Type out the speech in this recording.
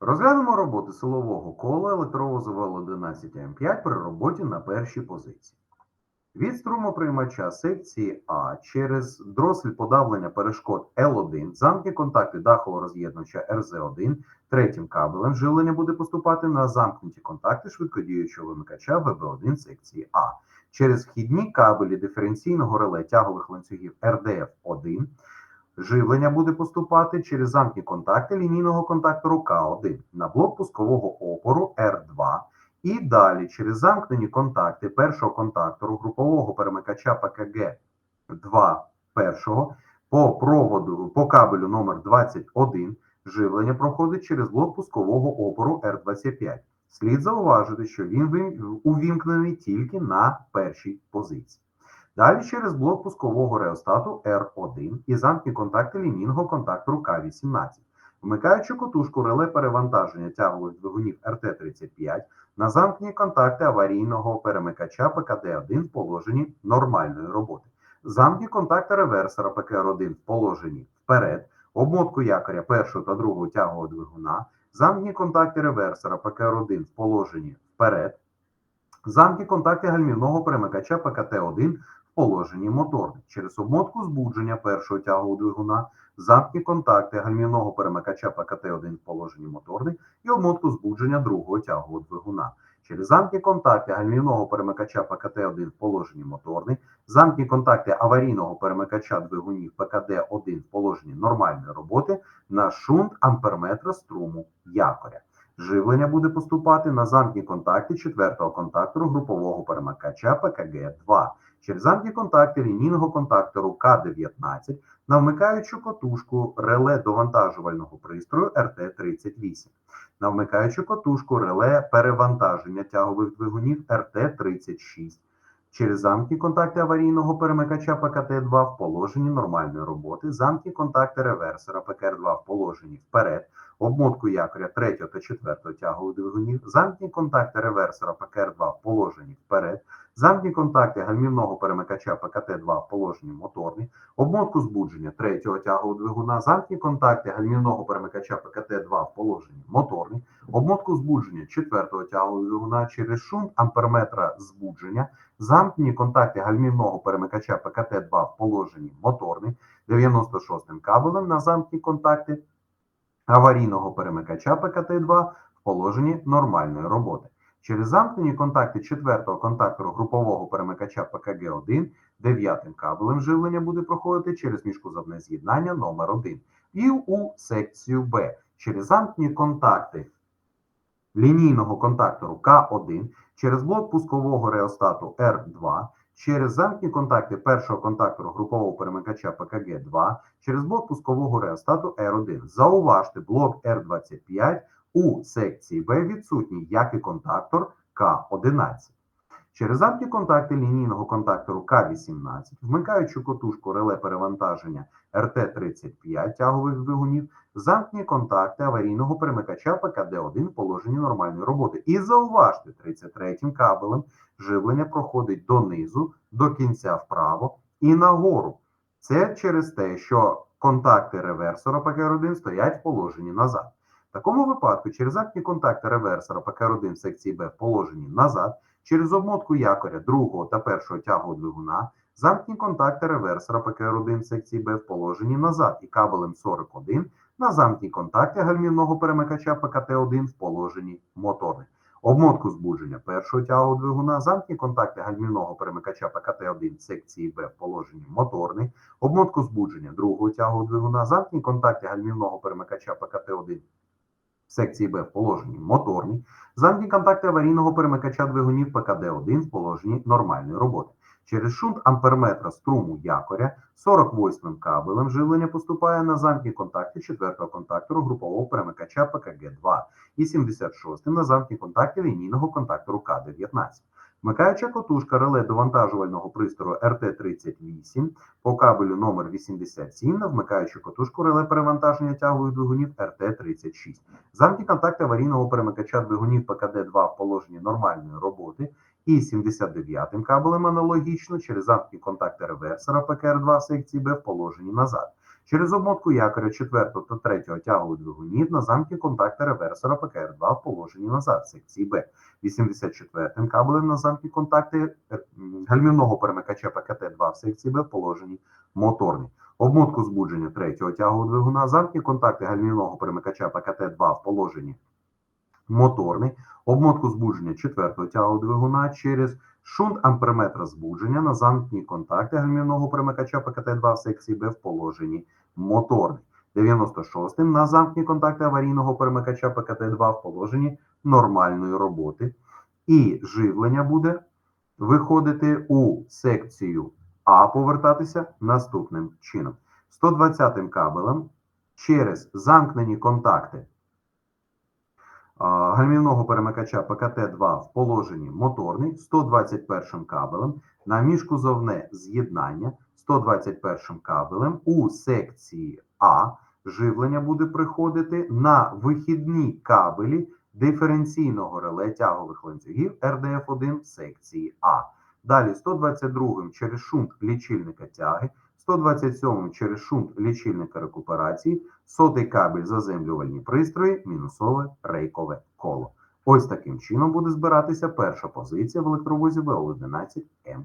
Розглянемо роботи силового кола електровозу Л11 М5 при роботі на першій позиції. Від струмоприймача секції А через дросель подавлення перешкод L1, замки контакти дахового роз'єднувача РЗ1, третім кабелем живлення буде поступати на замкнуті контакти швидкодіючого вимикача ВБ1 секції А. Через вхідні кабелі диференційного реле тягових ланцюгів РДФ1 Живлення буде поступати через замки контакти лінійного контактору К1 на блок пускового опору R2 і далі через замкнені контакти першого контактору групового перемикача ПКГ 2 першого по проводу по кабелю номер 21 живлення проходить через блок пускового опору R25. Слід зауважити, що він увімкнений тільки на першій позиції. Далі через блок пускового реостату R1 і замкні контакти лінійного контактору К18. Вмикаючи котушку реле перевантаження тягових двигунів РТ-35 на замкні контакти аварійного перемикача ПКД-1 в положенні нормальної роботи. Замкні контакти реверсора ПКР-1 в положенні вперед, обмотку якоря першого та другого тягового двигуна, замкні контакти реверсора ПКР-1 в положенні вперед, замки контакти гальмівного перемикача ПКТ-1 в положенні моторний через обмотку збудження першого тягового двигуна, замкні контакти гальмівного перемикача ПКТ-1 в положенні моторний і обмотку збудження другого тягового двигуна. Через замки контакти гальмівного перемикача ПКТ-1 в положенні моторний, замки контакти аварійного перемикача двигунів ПКД-1 в положенні нормальної роботи на шунт амперметра струму якоря. Живлення буде поступати на замки контакти четвертого контактору групового перемикача ПКГ-2 через замки контакти лінійного контактору К-19 на вмикаючу котушку реле довантажувального пристрою РТ-38, на вмикаючу котушку реле перевантаження тягових двигунів РТ-36, через замки контакти аварійного перемикача ПКТ-2 в положенні нормальної роботи, замки контакти реверсора ПКР-2 в положенні вперед, обмотку якоря 3 та 4 тягових двигунів, замкні контакти реверсора ПКР-2 в положенні вперед, замкні контакти гальмівного перемикача ПКТ-2 в положенні моторний, обмотку збудження 3 тягового двигуна, замкні контакти гальмівного перемикача ПКТ-2 в положенні моторний, обмотку збудження 4 тягового двигуна через шунт амперметра збудження, замкнені контакти гальмівного перемикача ПКТ-2 в положенні моторний, 96 кабелем на замкні контакти аварійного перемикача ПКТ-2 в положенні нормальної роботи. Через замкнені контакти четвертого контактору групового перемикача ПКГ-1 дев'ятим кабелем живлення буде проходити через міжкузовне з'єднання номер 1 і у секцію Б через замкнені контакти лінійного контактору К1 через блок пускового реостату R2 через замкні контакти першого контактора групового перемикача ПКГ-2 через блок пускового реостату R1. Зауважте, блок R25 у секції Б відсутній, як і контактор К11. Через замкні контакти лінійного контактору К18, вмикаючи котушку реле перевантаження РТ-35 тягових двигунів, замкні контакти аварійного перемикача ПКД-1 в положенні нормальної роботи. І зауважте, 33-м кабелем живлення проходить донизу, до кінця вправо і нагору. Це через те, що контакти реверсора ПКР1 стоять в положенні назад. В такому випадку через замкні контакти реверсора ПКР1 в секції Б в положенні назад, через обмотку якоря другого та першого тягового двигуна, замкні контакти реверсора ПКР1 в секції Б в положенні назад і кабелем 41 на замкні контакти гальмівного перемикача ПКТ1 в положенні моторних. Обмотку збудження першого тягового двигуна, замкні контакти гальмівного перемикача ПКТ1 секції Б в положенні моторний, обмотку збудження другого тягового двигуна, замкні контакти гальмівного перемикача ПКТ1 секції Б в положенні моторні, замкні контакти аварійного перемикача двигунів ПКД1 в положенні нормальної роботи. Через шунт амперметра струму якоря 48 кабелем живлення поступає на замкні контакти 4 контактору групового перемикача ПКГ-2 і 76 на замкні контакти лінійного контактору К-19. Вмикаюча котушка реле довантажувального пристрою РТ-38 по кабелю номер 87 на вмикаючу котушку реле перевантаження тягових двигунів РТ-36. Замки контакти аварійного перемикача двигунів ПКД-2 в положенні нормальної роботи і 79 кабелем аналогічно через замкні контакти реверсора ПКР2 секції Б в положенні назад. Через обмотку якоря 4 та 3 тягових двигунів на замки контакти реверсора ПКР-2 в положенні назад секції Б. 84 кабелем на замки контакти е, гальмівного перемикача ПКТ-2 в секції Б в положенні моторний. Обмотку збудження 3 тягового двигуна, замки контакти гальмівного перемикача ПКТ-2 в положенні моторний, обмотку збудження 4 тягового двигуна через шунт амперметра збудження на замкні контакти гальмівного перемикача ПКТ-2 в секції Б в положенні моторний. 96 на замкні контакти аварійного перемикача ПКТ-2 в положенні нормальної роботи. І живлення буде виходити у секцію А, повертатися наступним чином. 120 кабелем через замкнені контакти гальмівного перемикача ПКТ-2 в положенні моторний 121 кабелем на міжкузовне з'єднання 121 кабелем у секції А живлення буде приходити на вихідні кабелі диференційного реле тягових ланцюгів РДФ1 в секції А. Далі 122 через шунт лічильника тяги, 127 через шунт лічильника рекуперації, сотий кабель заземлювальні пристрої, мінусове рейкове коло. Ось таким чином буде збиратися перша позиція в електровозі ВО11 М5.